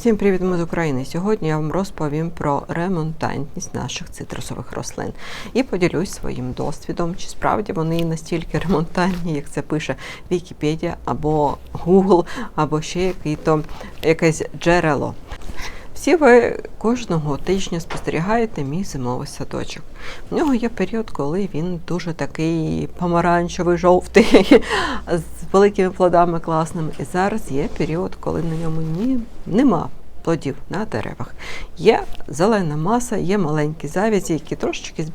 Всім привіт, ми з України. Сьогодні я вам розповім про ремонтантність наших цитрусових рослин і поділюсь своїм досвідом, чи справді вони настільки ремонтантні, як це пише Вікіпедія або Google, або ще який-то якесь джерело. Всі ви кожного тижня спостерігаєте мій зимовий садочок. В нього є період, коли він дуже такий помаранчевий, жовтий, з великими плодами класними. І зараз є період, коли на ньому ні, нема плодів на деревах. Є зелена маса, є маленькі завязі, які трошечки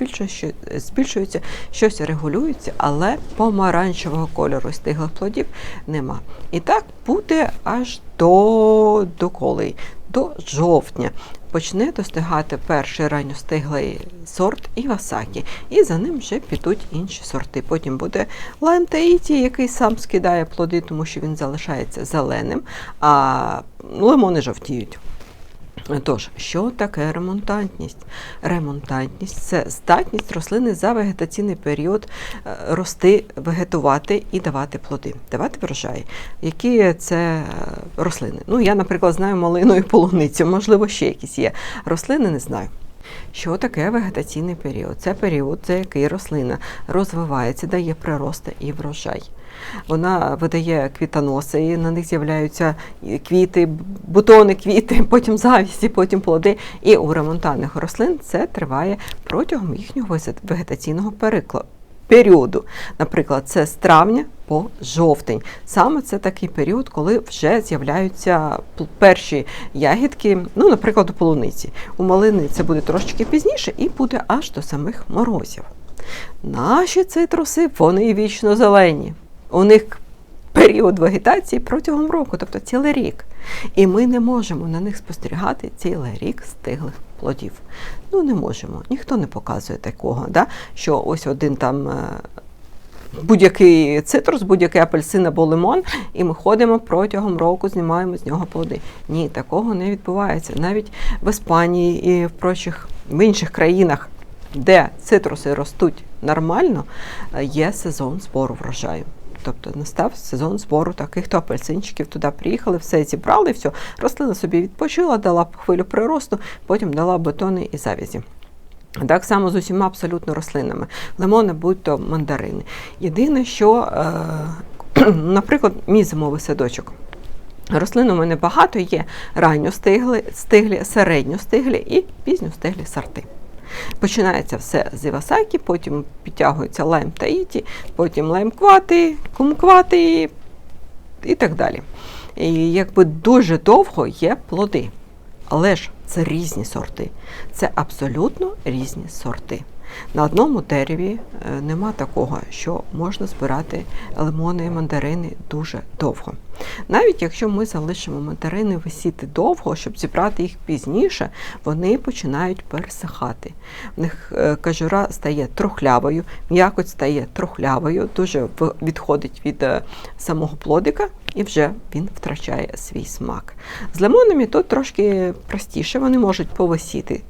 збільшуються, щось регулюється, але помаранчевого кольору стиглих плодів нема. І так буде аж до, до коли? До жовтня почне достигати перший ранньостиглий сорт Івасакі, і за ним вже підуть інші сорти. Потім буде лайм який сам скидає плоди, тому що він залишається зеленим, а лимони жовтіють. Тож, що таке ремонтантність? Ремонтантність це здатність рослини за вегетаційний період е, рости, вегетувати і давати плоди, давати врожай. Які це е, рослини? Ну, я, наприклад, знаю малину і полуницю, можливо, ще якісь є. Рослини не знаю. Що таке вегетаційний період? Це період, за який рослина розвивається, дає прирости і врожай. Вона видає квітоноси, і на них з'являються квіти, бутони, квіти, потім завісті, потім плоди. І у ремонтальних рослин це триває протягом їхнього вегетаційного. Періоду, наприклад, це з травня по жовтень. Саме це такий період, коли вже з'являються перші ягідки, ну, наприклад, у полуниці. У малини це буде трошечки пізніше і буде аж до самих морозів. Наші цитруси, вони вічно зелені. У них період вегетації протягом року, тобто цілий рік. І ми не можемо на них спостерігати цілий рік стиглих плодів. Ну, не можемо. Ніхто не показує такого, да? що ось один там. е, Будь-який цитрус, будь-який апельсин або лимон, і ми ходимо протягом року, знімаємо з нього плоди. Ні, такого не відбувається. Навіть в Іспанії і в прочих в інших країнах, де цитруси ростуть нормально, е, є сезон збору врожаю. Тобто настав сезон збору таких то апельсинчиків, туди приїхали, все зібрали, все. Рослина собі відпочила, дала хвилю приросту, потім дала бетони і завязі. Так само з усіма абсолютно рослинами. Лимони, будь-то мандарини. Єдине, що, е, наприклад, мій зимовий садочок. Рослин у мене багато є ранньостиглі, стиглі, середньостиглі і пізньостиглі сорти. Починається все з Івасакі, потім підтягується лайм таїті, потім лаймквати, кумквати і так далі. І якби дуже довго є плоди. Але ж це різні сорти. Це абсолютно різні сорти. На одному дереві е, нема такого, що можна збирати лимони і мандарини дуже довго. Навіть якщо ми залишимо мандарини висіти довго, щоб зібрати їх пізніше, вони починають пересихати. В них е, кажура стає трухлявою, м'якоть стає трухлявою, дуже відходить від е, самого плодика. І вже він втрачає свій смак. З лимонами тут трошки простіше, вони можуть повисіти,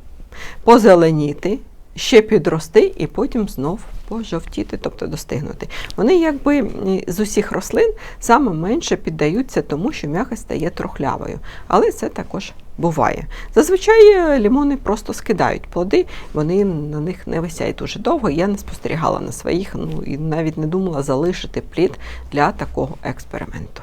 позеленіти, ще підрости і потім знов пожовтіти, тобто достигнути. Вони якби з усіх рослин саме менше піддаються тому, що м'якость стає трохлявою. Але це також буває. Зазвичай е, лімони просто скидають плоди, вони на них не висять дуже довго. Я не спостерігала на своїх, ну і навіть не думала залишити плід для такого експерименту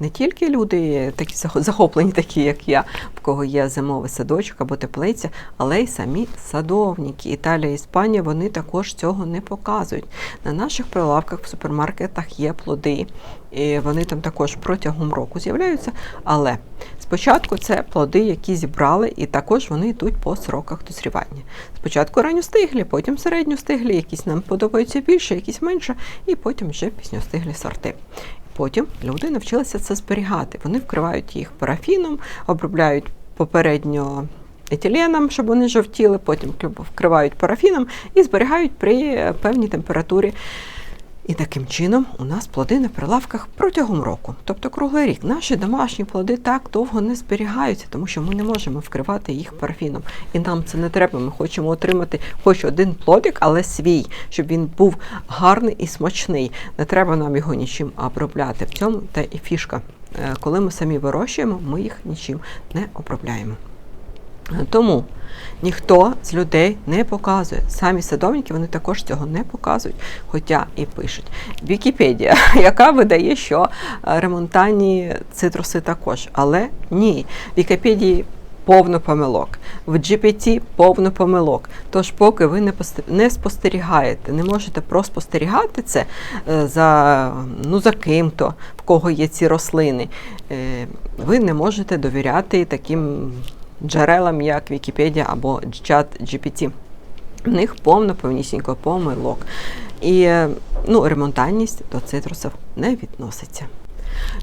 не тільки люди такі захоплені, такі як я, в кого є зимовий садочок або теплиця, але й самі садовники. Італія, Іспанія вони також цього не показують. На наших прилавках в супермаркетах є плоди, і вони там також протягом року з'являються. Але спочатку це плоди, які зібрали, і також вони йдуть по сроках дозрівання. Спочатку ранньостиглі, потім середньостиглі, якісь нам подобаються більше, якісь менше, і потім вже пізньостиглі сорти. Потім люди навчилися це зберігати. Вони вкривають їх парафіном, обробляють попередньо етиленом, щоб вони жовтіли, потім вкривають парафіном і зберігають при певній температурі. І таким чином у нас плоди на прилавках протягом року, тобто круглий рік. Наші домашні плоди так довго не зберігаються, тому що ми не можемо вкривати їх парафіном. І нам це не треба. Ми хочемо отримати хоч один плодик, але свій, щоб він був гарний і смачний. Не треба нам його нічим обробляти. В цьому та і фішка е, коли ми самі вирощуємо, ми їх нічим не обробляємо. Тому ніхто з людей не показує. Самі садовники вони також цього не показують, хоча і пишуть. Вікіпедія, яка видає, що е, ремонтанні цитруси також. Але ні, Вікіпедії повно помилок, в GPT повно помилок. Тож, поки ви не спостерігаєте, не можете проспостерігати це е, за, ну, за ким-то, в кого є ці рослини, е, ви не можете довіряти таким джерелам, як Вікіпедія або чат GPT. В них повно повнісінько помилок. І е, ну, ремонтальність до цитрусів не відноситься.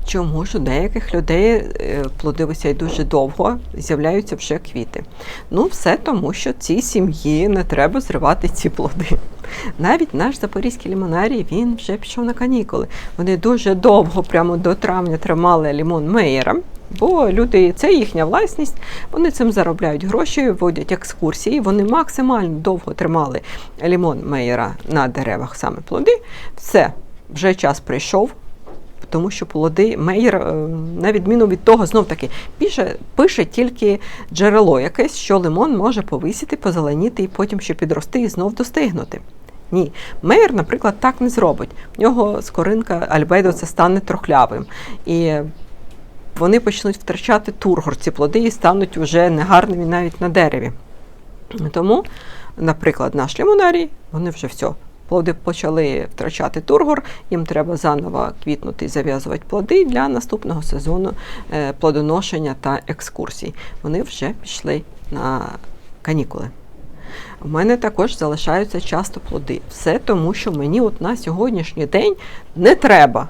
Чому ж у деяких людей е, плоди висять дуже довго, з'являються вже квіти? Ну, все тому, що цій сім'ї не треба зривати ці плоди. Навіть наш запорізький лімонарій він вже пішов на канікули. Вони дуже довго, прямо до травня, тримали лімон Мейера. Бо люди, це їхня власність, вони цим заробляють гроші, вводять екскурсії. Вони максимально довго тримали лімон Мейера на деревах, саме плоди. Все, вже час прийшов, тому що плоди Мейер, е, на відміну від того, знов таки пише, пише тільки джерело якесь, що лимон може повисіти, позеленіти і потім ще підрости і знов достигнути. Ні, Мейер, наприклад, так не зробить. В нього скоринка альбедо це стане трохлявим. І вони почнуть втрачати тургор, ці плоди і стануть вже негарними навіть на дереві. Тому, наприклад, наш лімонарій, вони вже все. Плоди почали втрачати тургор, їм треба заново квітнути і зав'язувати плоди для наступного сезону е, плодоношення та екскурсій. Вони вже пішли на канікули. У мене також залишаються часто плоди. Все тому, що мені от на сьогоднішній день не треба.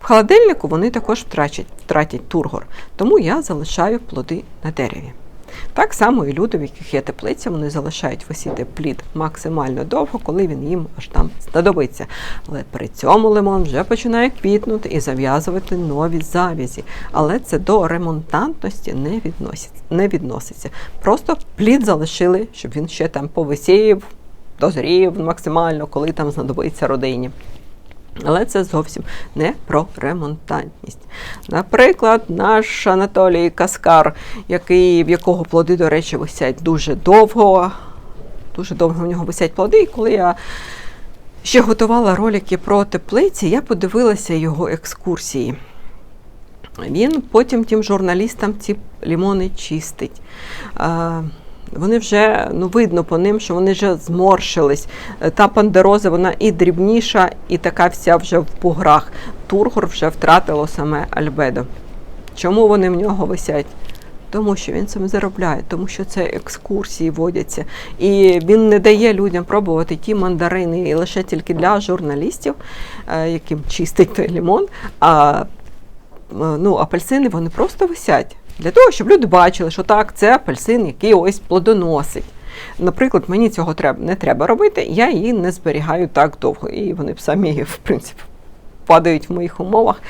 В холодильнику вони також втрачать, втратять тургор, тому я залишаю плоди на дереві. Так само і люди, в яких є теплиця, вони залишають висіти плід максимально довго, коли він їм аж там знадобиться. Але при цьому лимон вже починає квітнути і зав'язувати нові завязі. Але це до ремонтантності не відноситься. Не відноситься. Просто плід залишили, щоб він ще там повисів, дозрів максимально, коли там знадобиться родині. Але це зовсім не про ремонтантність. Наприклад, наш Анатолій Каскар, який, в якого плоди, до речі, висять дуже довго. Дуже довго в нього висять плоди. І коли я ще готувала ролики про теплиці, я подивилася його екскурсії. Він потім тим журналістам ці лімони чистить. Вони вже ну видно по ним, що вони вже зморшились. Е, Та пандероза, вона і дрібніша, і така вся вже в буграх. Тургор вже втратило саме Альбедо. Чому вони в нього висять? Тому що він цим заробляє, тому що це екскурсії водяться. І він не дає людям пробувати ті мандарини і лише тільки для журналістів, е, яким чистить той лімон. А ну, апельсини вони просто висять. Для того, щоб люди бачили, що так, це апельсин, який ось плодоносить. Наприклад, мені цього треба, не треба робити, я її не зберігаю так довго. І вони б самі, в принципі, падають в моїх умовах,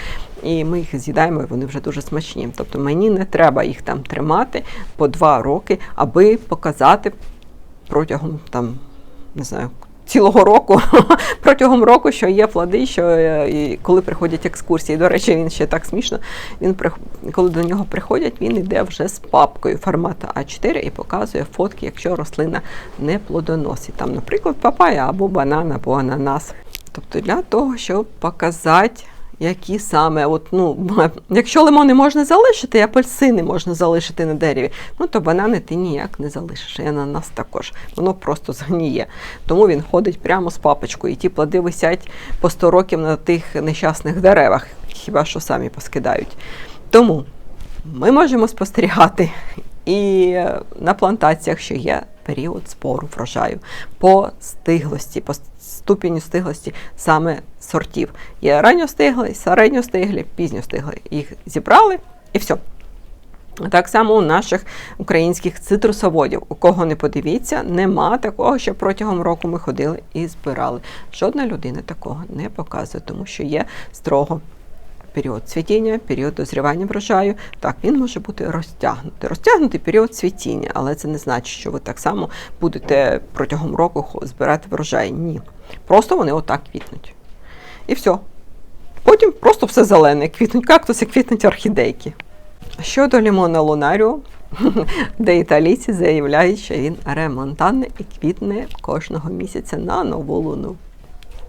і ми їх з'їдаємо, і вони вже дуже смачні. Тобто мені не треба їх там тримати по два роки, аби показати протягом там, не знаю. Цілого року протягом року, що є плоди, що е, і коли приходять екскурсії. До речі, він ще так смішно. Він коли до нього приходять, він йде вже з папкою формату А4 і показує фотки, якщо рослина не плодоносить. Там, наприклад, папая або банан, або ананас. Тобто для того, щоб показати, які саме, от, ну, якщо лимони можна залишити, і апельсини можна залишити на дереві, ну то банани ти ніяк не залишиш. І ананас також. Воно просто згніє. Тому він ходить прямо з папочкою. І ті плоди висять по 100 років на тих нещасних деревах, хіба що самі поскидають. Тому ми можемо спостерігати і на плантаціях, що є період збору врожаю по стиглості, по ступеню стиглості саме сортів. Є ранньостиглий, середньостиглі, пізньостиглі. Їх зібрали і все. Так само у наших українських цитрусоводів. У кого не подивіться, нема такого, що протягом року ми ходили і збирали. Жодна людина такого не показує, тому що є строго період цвітіння, період дозрівання врожаю. Так, він може бути розтягнутий. Розтягнутий період цвітіння, але це не значить, що ви так само будете протягом року збирати врожай. Ні. Просто вони отак квітнуть. І все. Потім просто все зелене. Квітнуть кактуси, квітнуть орхідейки. Щодо лімона лунаріо, де італійці заявляють, що він ремонтанний і квітне кожного місяця на нову луну.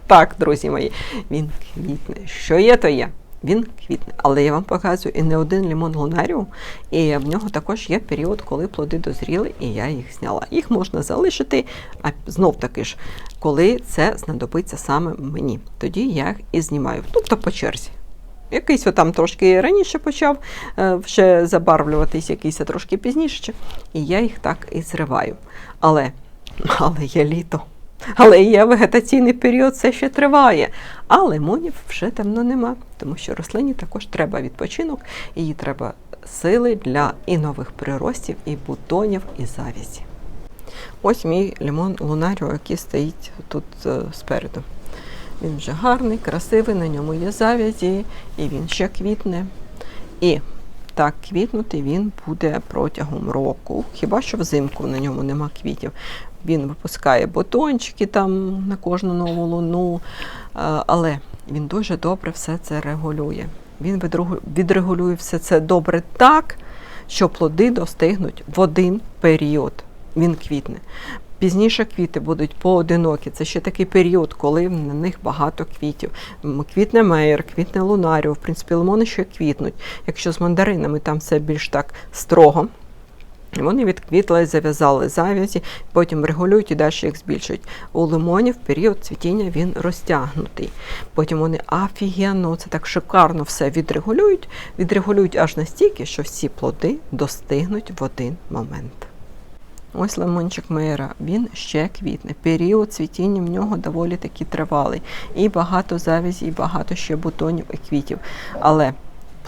Так, друзі мої, він квітне. Що є, то є. Він квітне. Але я вам показую і не один лімон лунаріум, і в нього також є період, коли плоди дозріли, і я їх зняла. Їх можна залишити, а знов таки ж, коли це знадобиться саме мені. Тоді я їх і знімаю. Тобто по черзі. Якийсь там трошки раніше почав е, вже забарвлюватись, якийсь трошки пізніше, і я їх так і зриваю. Але, але є літо. Але є вегетаційний період, це ще триває. А лимонів вже давно нема, тому що рослині також треба відпочинок, їй треба сили для і нових приростів, і бутонів, і завязі. Ось мій лимон лунаріо, який стоїть тут е, спереду. Він вже гарний, красивий, на ньому є завязі, і він ще квітне. І так квітнути він буде протягом року. Хіба що взимку на ньому нема квітів. Він випускає бутончики там на кожну нову луну, але він дуже добре все це регулює. Він відрегулює все це добре так, що плоди достигнуть в один період. Він квітне. Пізніше квіти будуть поодинокі. Це ще такий період, коли на них багато квітів. Квітне мейер, квітне лунаріо, в принципі, лимони ще квітнуть. Якщо з мандаринами там все більш так строго. Вони відквітли, зав'язали зав'язі, потім регулюють і далі їх збільшують. У лимонів період цвітіння він розтягнутий. Потім вони офігенно, це так шикарно все відрегулюють, відрегулюють аж настільки, що всі плоди достигнуть в один момент. Ось лимончик Мейера, він ще квітне. Період цвітіння в нього доволі таки тривалий. І багато завязі, і багато ще бутонів і квітів. Але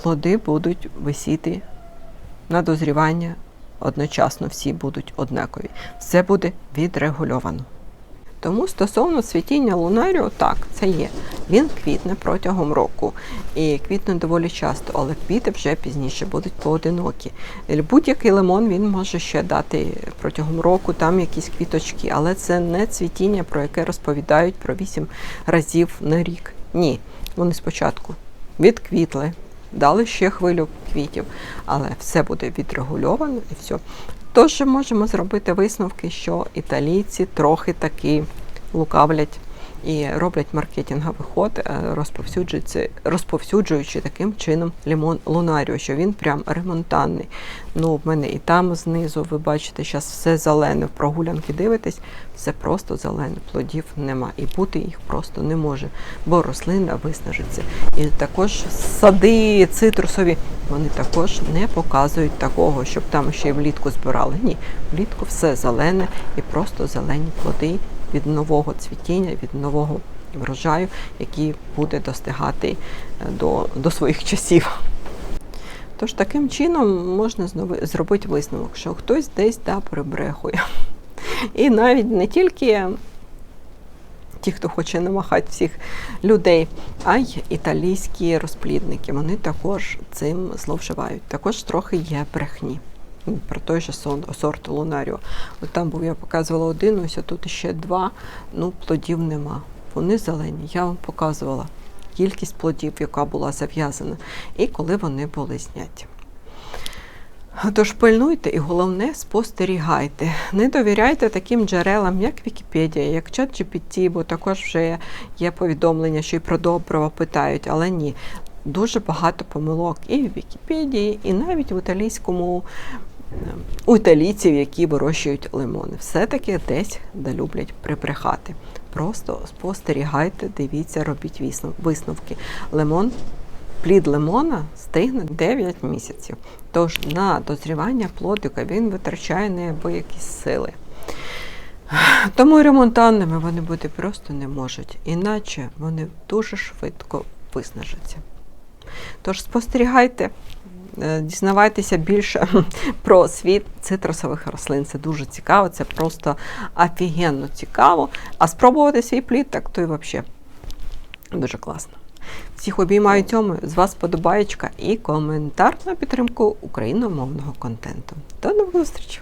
плоди будуть висіти на дозрівання одночасно, всі будуть однакові. Все буде відрегульовано. Тому стосовно цвітіння лунаріо, так, це є. Він квітне протягом року. І квітне доволі часто, але квіти вже пізніше будуть поодинокі. Будь-який лимон він може ще дати протягом року там якісь квіточки, але це не цвітіння, про яке розповідають про 8 разів на рік. Ні. Вони спочатку відквітли, дали ще хвилю квітів, але все буде відрегульовано і все. Тож можемо зробити висновки, що італійці трохи таки лукавлять і роблять маркетинговий ход, е, розповсюджуючи, розповсюджуючи таким чином лімон лунаріо, що він прям ремонтанний. Ну, в мене і там знизу, ви бачите, зараз все зелене. В прогулянки дивитесь, все просто зелене, плодів нема. І бути їх просто не може, бо рослина виснажиться. І також сади цитрусові, вони також не показують такого, щоб там ще й влітку збирали. Ні, влітку все зелене і просто зелені плоди від нового цвітіння, від нового врожаю, який буде достигати е, до, до своїх часів. Тож таким чином можна зробити висновок, що хтось десь да, прибрехує. І навіть не тільки ті, хто хоче намахати всіх людей, а й італійські розплідники. Вони також цим зловживають. Також трохи є брехні. Про той же сорт Лунаріо. От там був я показувала один, ось тут ще два. Ну, плодів нема. Вони зелені. Я вам показувала кількість плодів, яка була зав'язана, і коли вони були зняті. Тож пильнуйте і головне спостерігайте. Не довіряйте таким джерелам, як Вікіпедія, як ChatGPT, бо також вже є повідомлення, що і про доброго питають, але ні. Дуже багато помилок і в Вікіпедії, і навіть в італійському у італійців, які вирощують лимони. Все-таки десь де люблять прибрехати. Просто спостерігайте, дивіться, робіть висновки. Лимон Плід лимона стигне 9 місяців. Тож на дозрівання плодика він витрачає неабиякі сили. Тому ремонтанними вони бути просто не можуть, іначе вони дуже швидко виснажаться. Тож спостерігайте, дізнавайтеся більше про світ цитрусових рослин. Це дуже цікаво, це просто офігенно цікаво. А спробувати свій плід, так то і взагалі дуже класно. Всіх обіймаю цьому. З вас подобаєчка і коментар на підтримку україномовного контенту. До нових зустрічей!